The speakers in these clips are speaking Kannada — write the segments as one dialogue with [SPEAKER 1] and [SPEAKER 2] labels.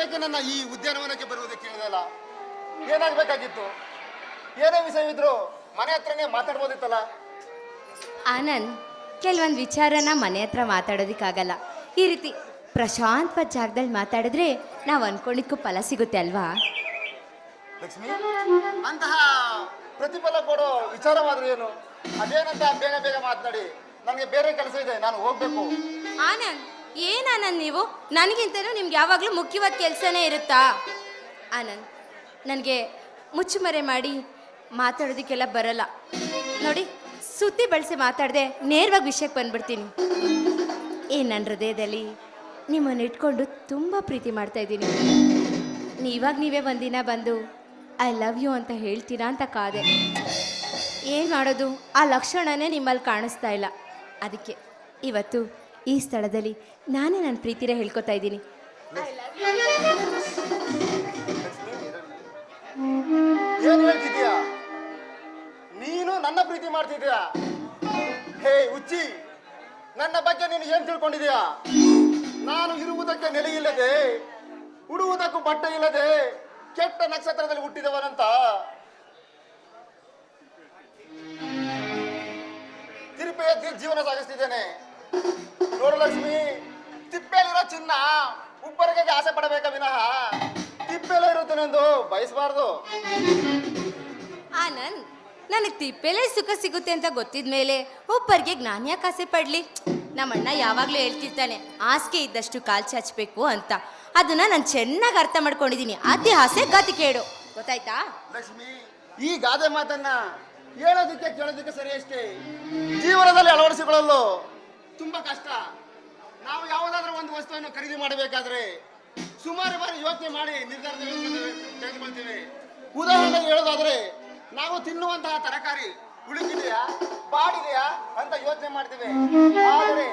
[SPEAKER 1] ಏಕೆ ನನ್ನ ಈ ಉದ್ಯಾನವನಕ್ಕೆ ಬರುವುದಕ್ಕೆ ಹೇಳಿದಲ್ಲ? ಏನಾಗಬೇಕಾಗಿತ್ತು? ಏನೇ ವಿಷಯವಿದ್ರು ಮನೆ ಹತ್ರನೇ ಮಾತಾಡ್ಬೋದಿತ್ತಲ್ಲ?
[SPEAKER 2] ಆನಂದ್ ಕೆಲವೊಂದು ವಿಚಾರನ ಮನೆ ಹತ್ರ ಮಾತಾಡೋದಕ್ಕಾಗಲ್ಲ. ಈ ರೀತಿ ಪ್ರಶಾಂತವಾದ ಜಾಗದಲ್ಲಿ ಮಾತಾಡಿದ್ರೆ ನಾವು ಅನ್ಕೊಳ್ಳಿಕ್ಕೂ ಫಲ ಸಿಗುತ್ತೆ ಅಲ್ವಾ?
[SPEAKER 1] ಲಕ್ಷ್ಮಿ ಅಂತಹ ಪ್ರತಿಫಲ ಕೊಡೋ ವಿಚಾರವಾದ್ರೂ ಏನು? ಅದೇನಂತ ಬೇಗ ಬೇಗ ಮಾತನಾಡಿ. ನನಗೆ ಬೇರೆ ಕೆಲಸ ಇದೆ ನಾನು ಹೋಗ್ಬೇಕು.
[SPEAKER 2] ಆನಂದ್ ಏನ್ ಆನಂದ್ ನೀವು? ನನಗಿಂತಲೂ ನಿಮ್ಗೆ ಯಾವಾಗಲೂ ಮುಖ್ಯವಾದ ಕೆಲಸನೇ ಇರುತ್ತಾ? ಆನಂದ್, ನನಗೆ ಮುಚ್ಚುಮರೆ ಮಾಡಿ ಮಾತಾಡೋದಕ್ಕೆಲ್ಲ ಬರಲ್ಲ. ನೋಡಿ, ಸುದ್ದಿ ಬಳಸಿ ಮಾತಾಡದೆ ನೇರವಾಗಿ ವಿಷಯಕ್ಕೆ ಬಂದ್ಬಿಡ್ತೀನಿ. ಏ ನನ್ನ ಹೃದಯದಲ್ಲಿ ನಿಮ್ಮನ್ನು ಇಟ್ಕೊಂಡು ತುಂಬ ಪ್ರೀತಿ ಮಾಡ್ತಾ ಇದ್ದೀನಿ. ನೀವಾಗ ನೀವೇ ಒಂದಿನ ಬಂದು, ಐ ಲವ್ ಯು ಅಂತ ಹೇಳ್ತೀರಾ ಅಂತ ಕಾದೆ. ಏನು ಮಾಡೋದು? ಆ ಲಕ್ಷಣನೇ ನಿಮ್ಮಲ್ಲಿ ಕಾಣಿಸ್ತಾ ಇಲ್ಲ. ಅದಕ್ಕೆ ಇವತ್ತು ಈ ಸ್ಥಳದಲ್ಲಿ ನಾನೇ ನನ್ನ ಪ್ರೀತಿನ ಹೇಳ್ಕೊತಾ ಇದ್ದೀನಿ.
[SPEAKER 1] ನೀನು ನನ್ನ ಪ್ರೀತಿ ಮಾಡ್ತಿದ್ಯಾ ಹೇ ಉಚ್ಚಿ, ನನ್ನ ಬಗ್ಗೆ ನೀನು ಏನ್ ತಿಳ್ಕೊಂಡಿದ್ಯಾ ನಾನು ಇರುವುದಕ್ಕೆ ನೆಲೆ ಇಲ್ಲದೆ, ಉಡುವುದಕ್ಕೂ ಬಟ್ಟೆ ಇಲ್ಲದೆ, ಕೆಟ್ಟ ನಕ್ಷತ್ರದಲ್ಲಿ ಹುಟ್ಟಿದವನಂತ. ತಿರುಪೆಯ ಜೀವನ ಸಾಗಿಸ್ತಿದ್ದೇನೆ. ಲಕ್ಷ್ಮಿ ತಿಪ್ಪೆಲಿರೋ ಚಿನ್ನ ಉಬ್ಬರಿಗೆ ಆಸೆ ಪಡಬೇಕ ವಿನಃ. ತಿಪ್ಪೆಲ್ಲ ಇರುತ್ತೇನೆಂದು ಬಯಸಬಾರ್ದು.
[SPEAKER 2] ಆನಂದ್ ನನಗೆ ತಿಪ್ಪೆಲೆ ಸುಖ ಸಿಗುತ್ತೆ ಅಂತ ಗೊತ್ತಿದ ಮೇಲೆ ಒಬ್ಬರಿಗೆ ಜ್ಞಾನ ಯಾಕೆ ಆಸೆ ಪಡಲಿ. ನಮ್ಮಣ್ಣ ಯಾವಾಗಲೂ ಹೇಳ್ತಿರ್ತಾನೆ ಆಸೆ ಇದ್ದಷ್ಟು ಕಾಲ್ ಚಾಚಬೇಕು ಅಂತ. ಅದನ್ನ ನಾನು ಚೆನ್ನಾಗಿ ಅರ್ಥ ಮಾಡ್ಕೊಂಡಿದ್ದೀನಿ ಅತಿ ಆಸೆ ಗಾತಿ ಕೇಳು. ಗೊತ್ತಾಯ್ತಾ?
[SPEAKER 1] ಲಕ್ಷ್ಮಿ ಈ ಗಾದೆ ಮಾತನ್ನ ಹೇಳೋದಕ್ಕೆ ಕೇಳೋದಕ್ಕೆ ಸರಿ ಅಷ್ಟೇ ಜೀವನದಲ್ಲಿ ಅಳವಡಿಸಿಕೊಳ್ಳಲು ತುಂಬಾ ಕಷ್ಟ. ನಾವು ಯಾವುದಾದ್ರೂ ಒಂದು ವಸ್ತುವನ್ನು ಖರೀದಿ ಮಾಡಬೇಕಾದ್ರೆ ಸುಮಾರು ಬಾರಿ ಯೋಚನೆ ಮಾಡಿ ನಿರ್ಧಾರ ತೆಗೆದುಕೊಳ್ತೇವೆ. ಉದಾಹರಣೆಗೆ ಹೇಳೋದಾದ್ರೆ, ನಾವು ತಿನ್ನುವಂತಹ ತರಕಾರಿ ಉಳಿದಿದೆಯಾ ಬಾಡಿದೆಯಾ ಅಂತ ಯೋಚನೆ ಮಾಡ್ತೇವೆ. ಆದರೆ,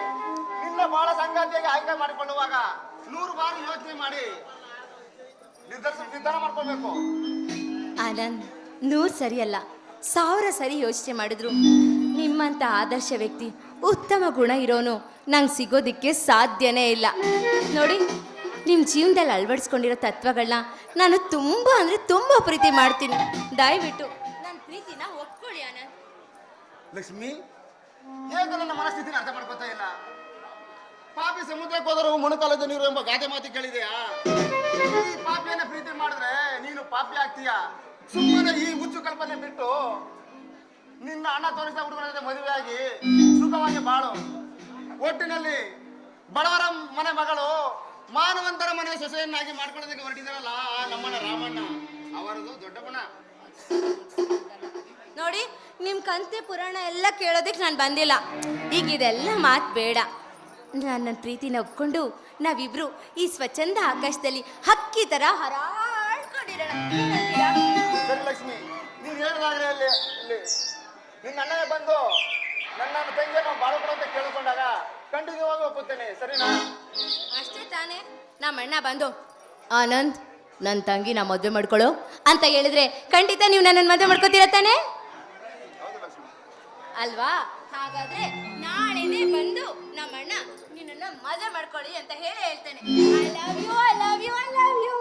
[SPEAKER 1] ನಿನ್ನ ಬಾಳ ಸಂಗಾತಿಯಾಗಿ ಆಯ್ಕೆ ಮಾಡಿಕೊಳ್ಳುವಾಗ ನೂರು ಬಾರಿ ಯೋಚನೆ ಮಾಡಿ ನಿರ್ಧಾರ ನಿರ್ಧಾರ ಮಾಡ್ಕೊಳ್ಬೇಕು.
[SPEAKER 2] ಆನಂದ್, ನೂರು ಸರಿಯಲ್ಲ. ಸಾವಿರ ಸರಿ ಯೋಚನೆ ಮಾಡಿದ್ರು. ನಿಮ್ಮಂತ ಆದರ್ಶ ವ್ಯಕ್ತಿ, ಉತ್ತಮ ಗುಣ ಇರೋನು ನಂಗೆ ಸಿಗೋದಿಕ್ಕೆ ಸಾಧ್ಯನೇ ಇಲ್ಲ. ನೋಡಿ ನಿಮ್ಮ ಜೀವನದಲ್ಲಿ ಅಳವಡಿಸ್ಕೊಂಡಿರೋ ತತ್ವಗಳನ್ನ ನಾನು ತುಂಬ ಅಂದರೆ ತುಂಬ ಪ್ರೀತಿ ಮಾಡ್ತೀನಿ. ದಯವಿಟ್ಟು ನನ್ನ ಪ್ರೀತಿನ ಒಪ್ಕೊಳ್ಳಿ
[SPEAKER 1] ಲಕ್ಷ್ಮಿ ಮನಸ್ಥಿತಿನ ಅರ್ಥ ಮಾಡ್ಕೋತಾ ಇಲ್ಲ. ಪಾಪಿ ಸಮುದ್ರಕ್ಕೆ ನೀರು ಎಂಬ ಗಾದೆ ಮಾತು ಕೇಳಿದೆಯಾ? ಪಾಪಿಯನ್ನ ಪ್ರೀತಿ ಮಾಡಿದ್ರೆ ನೀನು ಪಾಪಿ ಆಗ್ತೀಯಾ? ಸುಮ್ಮನೆ ಈ ಹುಚ್ಚು ಕಲ್ಪನೆ ಬಿಟ್ಟು ನಿನ್ನ ಅಣ್ಣ ತೋರಿಸಿದ ಹುಡುಗನ ಜೊತೆ ಮದುವೆಯಾಗಿ ಸುಖವಾಗಿ ಬಾಳು. ಒಟ್ಟಿನಲ್ಲಿ ಬಡವರ ಮನೆ ಮಗಳು ಮಾನವಂತರ ಮನೆ ಸೊಸೆಯನ್ನಾಗಿ ಮಾಡ್ಕೊಳ್ಳೋದಕ್ಕೆ ಹೊರಟಿದಾರಲ್ಲ ನಮ್ಮಣ್ಣ ರಾಮಣ್ಣ. ಅವರದು ಗುಣ.
[SPEAKER 2] ನೋಡಿ ನಿಮ್ಮ ಕಂತೆ ಪುರಾಣ ಎಲ್ಲ ಕೇಳೋದಕ್ಕೆ ನಾನು ಬಂದಿಲ್ಲ. ಈಗ ಇದೆಲ್ಲ ಮಾತು ಬೇಡ. ನನ್ನ ಪ್ರೀತಿನ ಒಪ್ಕೊಂಡು ನಾವಿಬ್ರು ಈ ಸ್ವಚ್ಛಂದ ಆಕಾಶದಲ್ಲಿ ಹಕ್ಕಿ ಥರ ಹರಾಡ್ಕೊಂಡಿರೋಣ. ಏನಂತೀರಾ?
[SPEAKER 1] ಸರಿ ಲಕ್ಷ್ಮಿ ನೀನ್ ಹೇಳಿದಾದ್ರೆ ಅಲ್ಲಿ ಇಲ್ಲಿ ನಿನ್ನ ಅಣ್ಣನೇ ಬಂದು ನನ್ನ ತಂಗಿಯನ್ನು ಬಾಳ್ಕೊಡು ಅಂತ ಕೇಳಿಕೊಂಡಾಗ ಖಂಡಿತವಾಗಿ ಒಪ್ಪುತ್ತೇನೆ ಸರಿನಾ?
[SPEAKER 2] ಅಷ್ಟೇ ತಾನೇ. ನಮ್ಮ ಅಣ್ಣ ಬಂದು ಆನಂದ್ ನನ್ನ ತಂಗಿ ನಾ ಮದುವೆ ಮಾಡ್ಕೊಳ್ಳೋ ಅಂತ ಹೇಳಿದ್ರೆ ಖಂಡಿತ ನೀವು ನನ್ನನ್ನು ಮದುವೆ ಮಾಡ್ಕೋತೀರ ತಾನೆ? ಅಲ್ವಾ? ಹಾಗಾದ್ರೆ ನಾಳೆನೇ ಬಂದು ನಮ್ಮ ಅಣ್ಣ ನಿನ್ನನ್ನ ಮದುವೆ ಮಾಡ್ಕೊಳ್ಳಿ ಅಂತ ಹೇಳಿ ಹೇಳ್ತಾನೆ. I love you I love you I love you